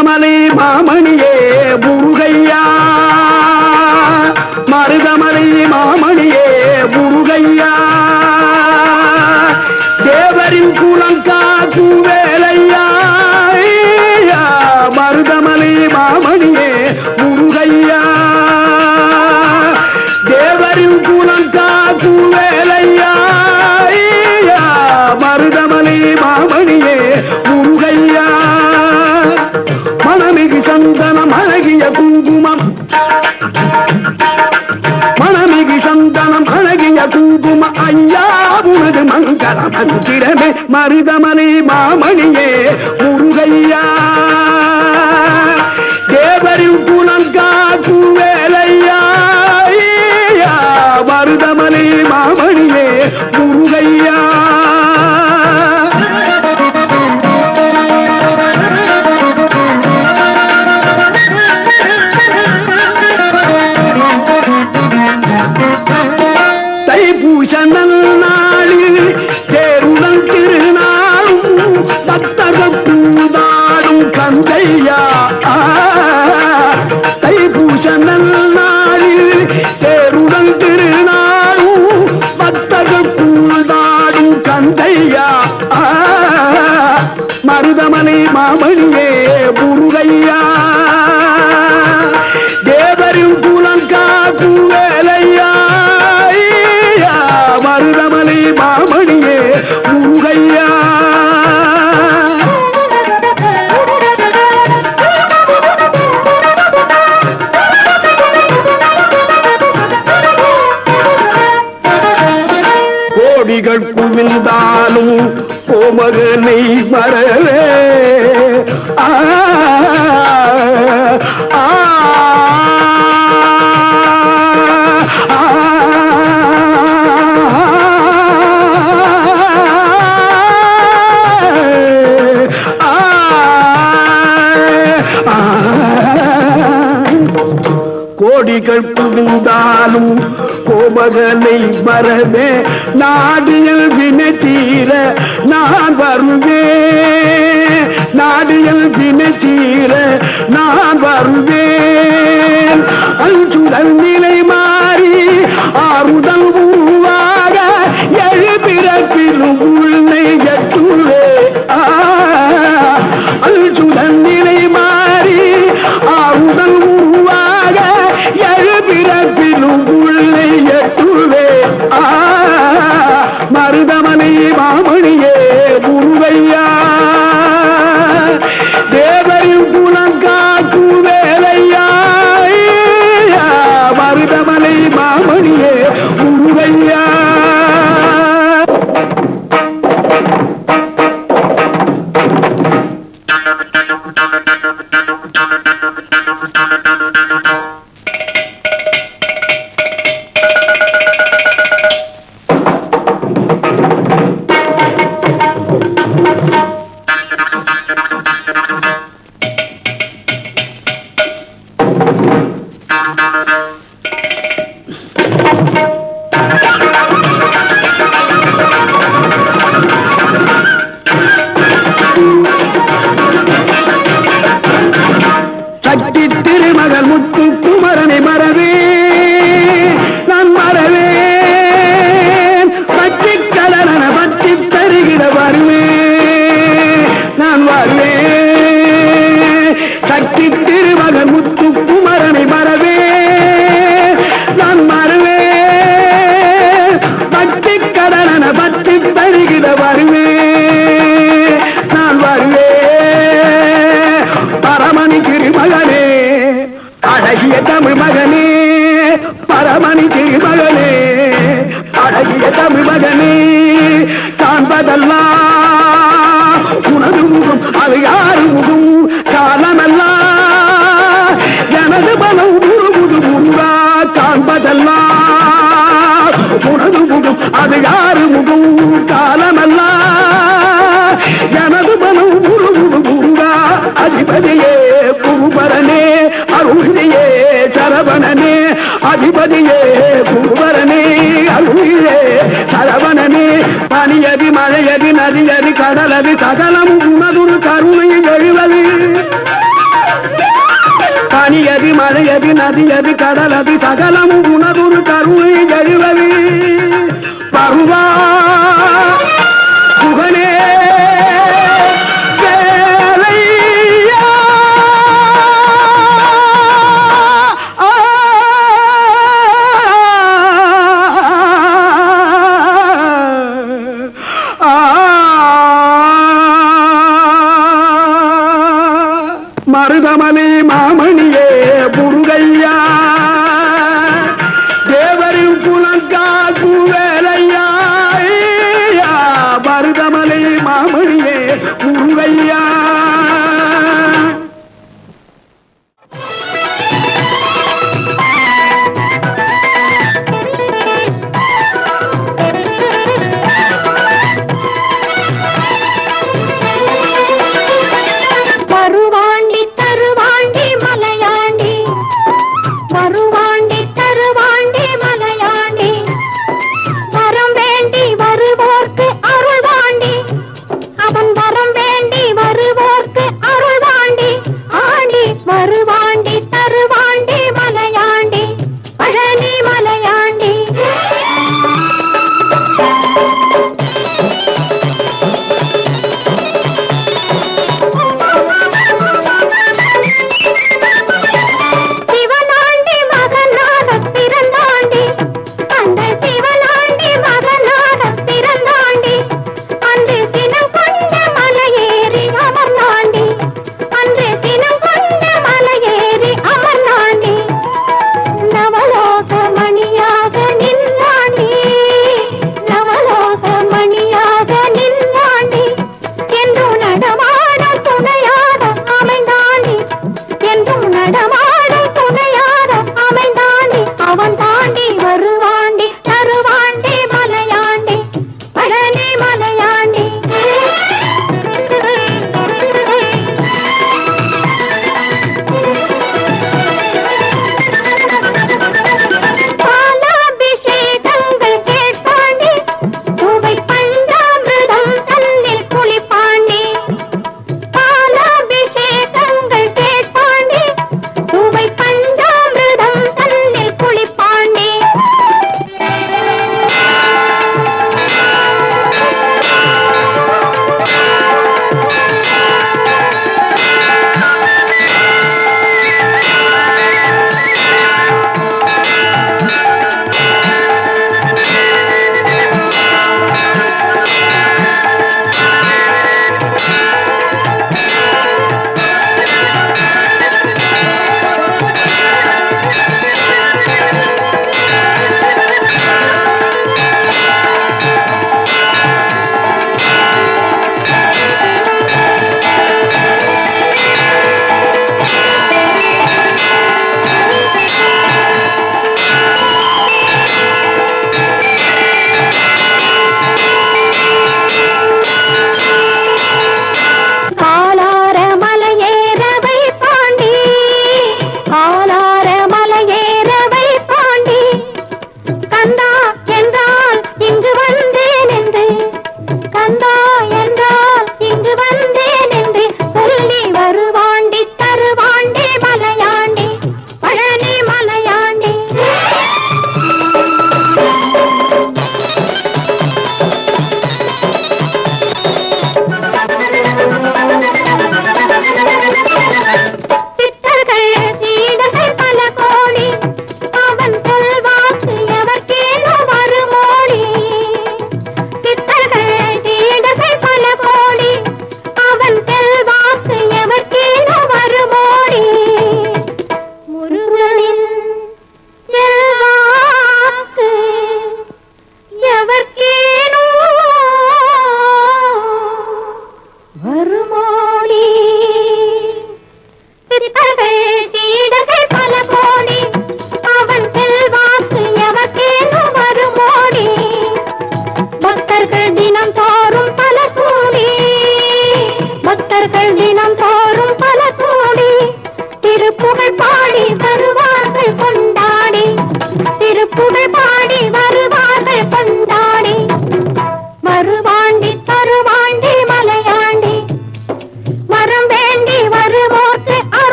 மருதமலை மாமணியே. குங்குமம். மணமிகு சந்தனம் அழகிய குங்கும ஐயா உனது மங்கள மந்திரமே மருதமணி மாமணியே முருகையா. தேவரின் குலம் காக்கும் வேலையா. ஐயா, மாமணியே முருகையா. கோடிகள் குவிந்தாலும் கோமகனை மரவே நாடியல் வினை தீர நான் வருவேன். நாடியல் வினை தீர நான் வருவேன். அஞ்சுதல் நிலை மாறி ஆறுதல் உருவாக எழுபிறப்பிலும் உள்ளே திருமகள் முத்து குமரனை மறவே. மகனே காண்பதெல்லாம் உனது முகம் அது யாரு முகம்? காலமெல்லாம் எனது பலம் முழுமுது முருகா காண்பதெல்லாம் உனது முகம் அது யாரு முகம்? காலமெல்லாம் எனது பலம் முழுமுது முருகா அதிபதியே குருபரனே அருள்நிதியே சரவணனே அதிபதியே குரு கடலது சகலமும் உனதுரு கருணையில் எழுவது. பனியது மழையது நதியது கடலது சகலமும் உணர்வு கருணை எழுவது.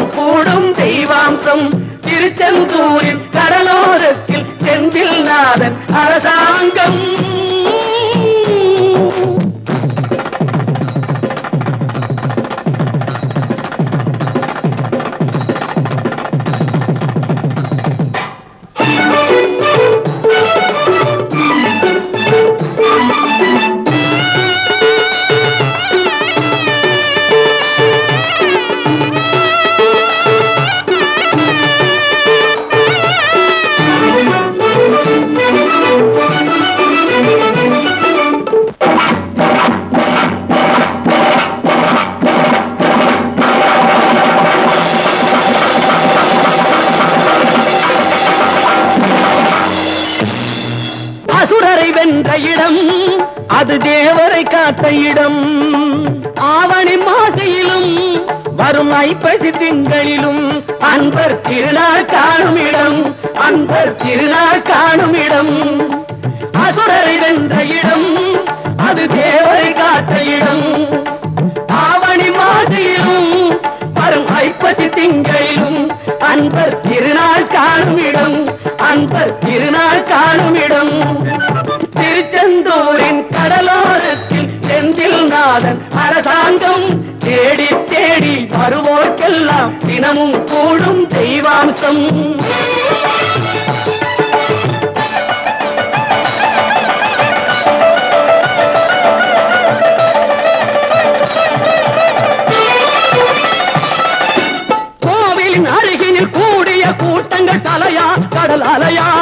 கூடும் அன்பர் திருநாள் காணும் இடம் அன்பர் திருநாள் காணும் இடம். அசுரரை வென்ற இடம் அது தேவரை காத்த இடம். ஆவணி மாசையிலும் வரும் ஐப்பசி திங்களிலும் அன்பர் திருநாள் காணும் இடம் அன்பர் திருநாள் காணும் இடம். திருச்செந்தூரின் கடலோரத்தில் செந்தில் நாதன் அரசாங்கம் தேடி தேடி வருவோர்க்கெல்லாம் தினமும் கூடும் தெய்வாம்சம். கோவிலின் அருகினில் கூடிய கூட்டங்கள் தலையா கடல் அலையா.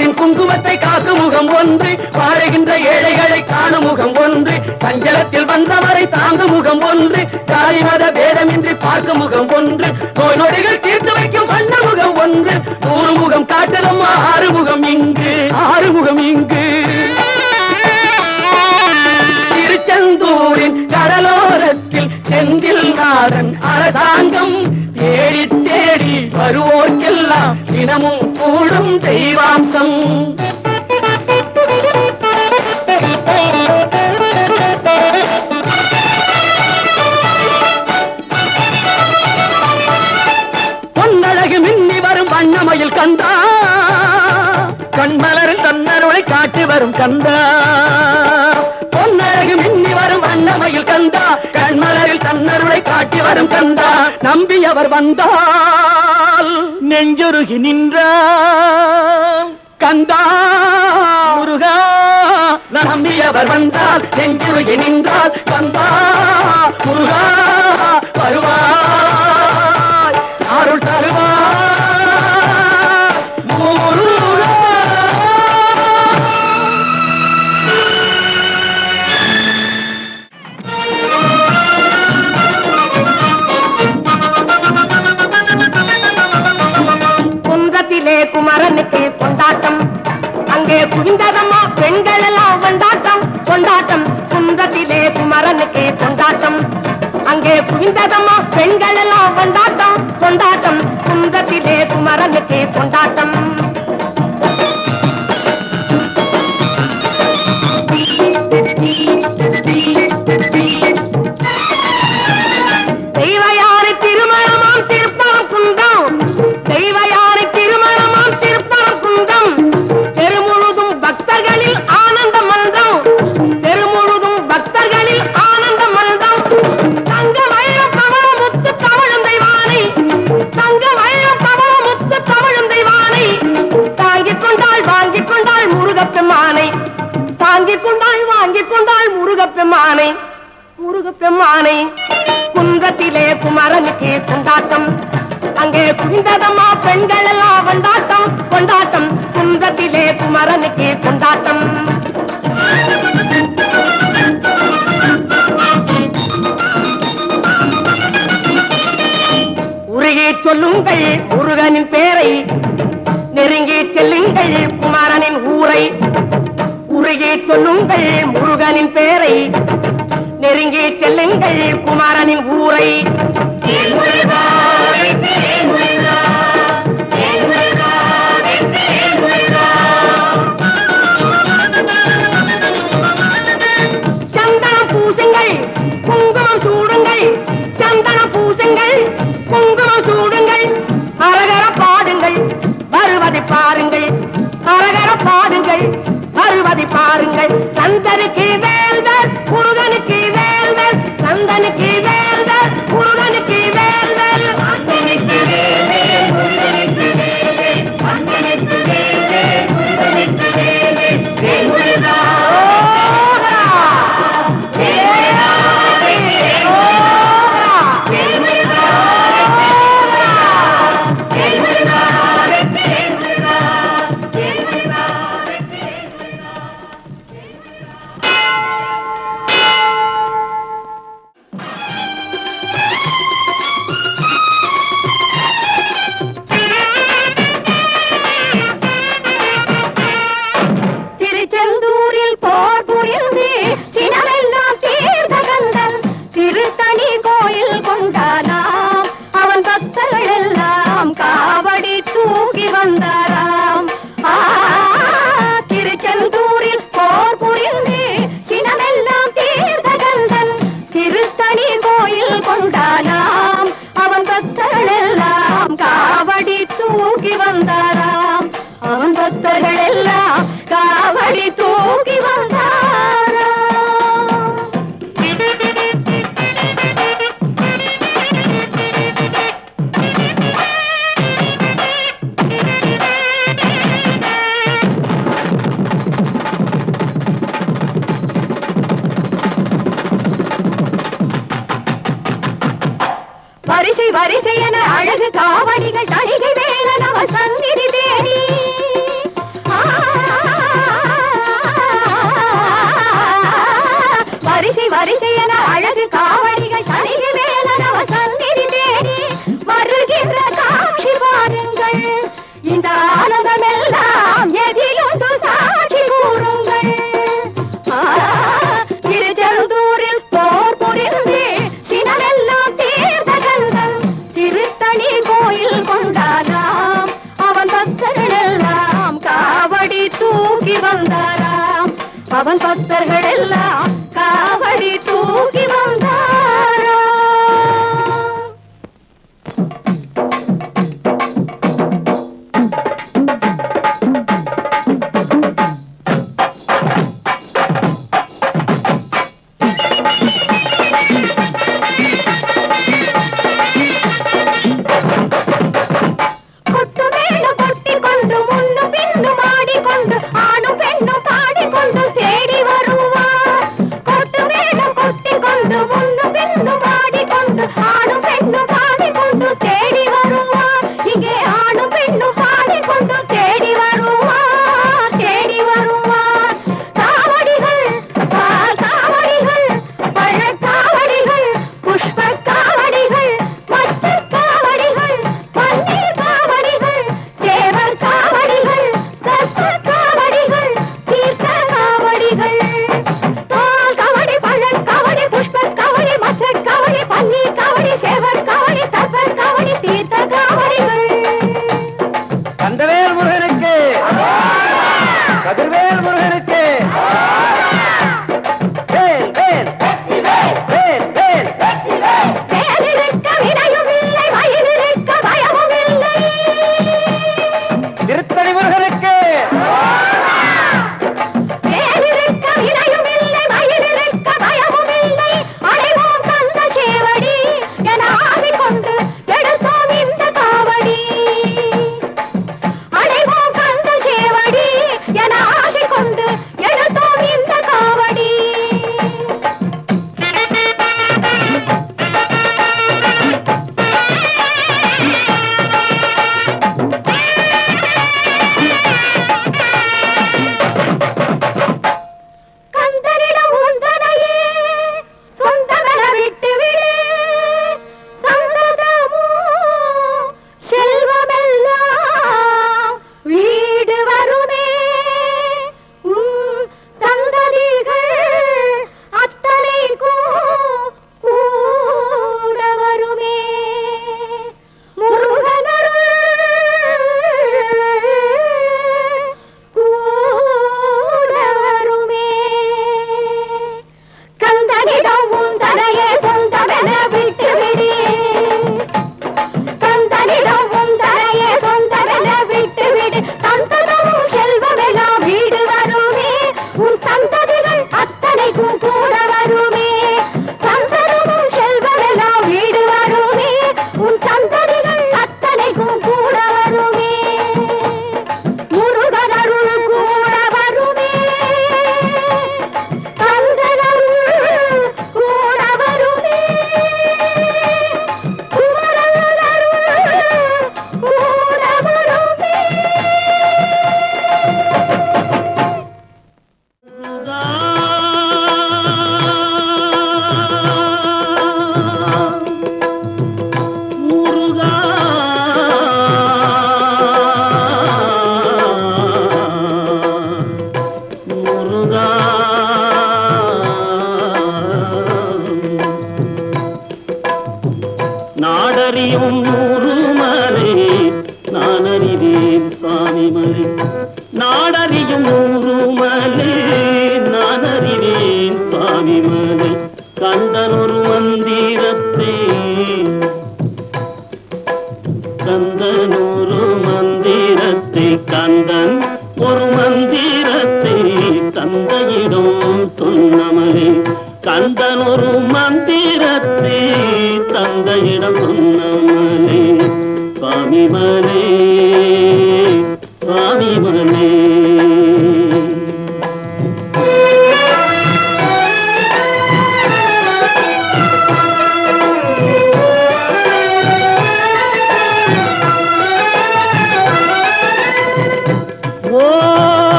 குடும்பத்தை காக்கும் முகம் ஒன்று வாழுகின்ற ஏழைகளை காணும் முகம் ஒன்று சஞ்சலத்தில் வந்தவரை தாங்கும் முகம் ஒன்று ஜாதி மத பேதமின்றி பார்க்கும் முகம் ஒன்று நோய் நொடிகள் தீர்த்து வைக்கும் வண்ண முகம் ஒன்று நூறு முகம் காட்டலும் ஆறுமுகம் இங்கு ஆறுமுகம் இங்கு. திருச்செந்தூரின் கடலோரத்தில் செந்தில் நாதன் அரசாங்கம் வருவோர்க்கெல்லாம் தினமும் கூடும் தெய்வாம்சம். பொன்னழகு மின்னி வரும் வண்ணமயில் கந்தா. கண்மலரும் தன்னருளை காட்டி வரும் கந்தா. பொன்னழகு மின்னி வரும் வண்ணமயில் கந்தா கண்மலரில் தன்னருளை காட்டி வரும் கந்தா நம்பியவர் வந்தால் நெஞ்சுருகி நின்றான் கந்தா முருகா நம்பியவர் வந்தால் நெஞ்சுருகி நின்றால் கந்தா முருகா வருவாய். குந்ததம்மா பெண்கள் எல்லாம் கொண்டாட்டம் கொண்டாட்டம். குன்றத்திலே குமரனுக்கே கொண்டாட்டம். அங்கே குவிந்ததம்மா பெண்கள் எல்லாம் கொண்டாட்டம் கொண்டாட்டம். குன்றத்திலே குமரனுக்கே கொண்டாட்டம். பொண்ணுக்கு கொண்டாட்டம். உருகி சொல்லுங்கள் முருகனின் பேரை நெருங்கி செல்லுங்கள் குமாரனின் ஊரை. உருகி சொல்லுங்கள் முருகனின் பேரை நெருங்கி செல்லுங்கள் குமாரனின் ஊரை. பாருங்கள் சந்தருக்கு வேல்வ ಕುರಿತು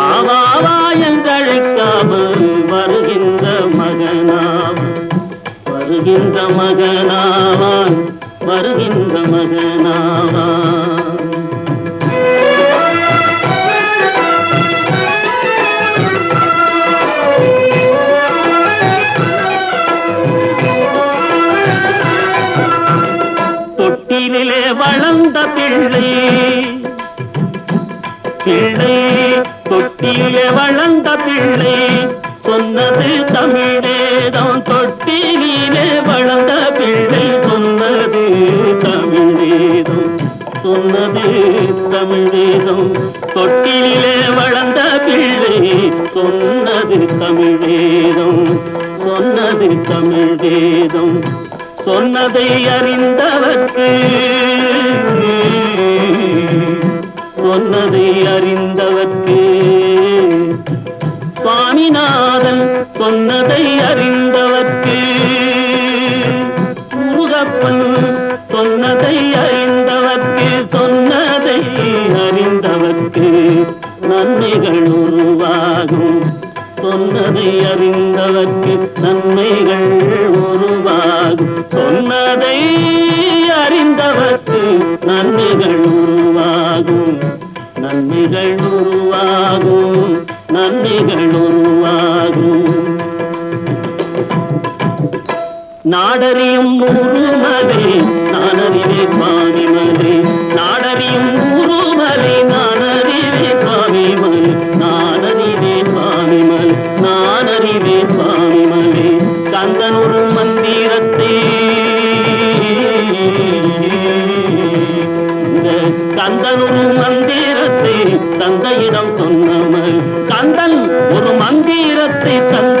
வாவா என்றழைக்காமல் வருகின்ற மகனாவான் வருகின்ற மகனாவான் வருகின்ற மகனாவான். தொட்டிலே வளர்ந்த பிள்ளை பிள்ளை தொட்டிலே வளர்ந்த பிள்ளை சொன்னது தமிழே தான் தொட்டிலே வளர்ந்த பிள்ளை. சொன்னது தமிழேதம் சொன்னது தமிழேதம் தொட்டிலே வளர்ந்த பிள்ளை. சொன்னது தமிழேதம் சொன்னது தமிழ் சொன்னதை அறிந்தவர்க்கு நீவே சுவாமிமலே கந்தனொரு மந்திரத்தே. இந்த கந்தனொரு மந்திரத்தை தந்தையிடம் சொன்னவன் கந்தன் ஒரு மந்திரத்தை தந்த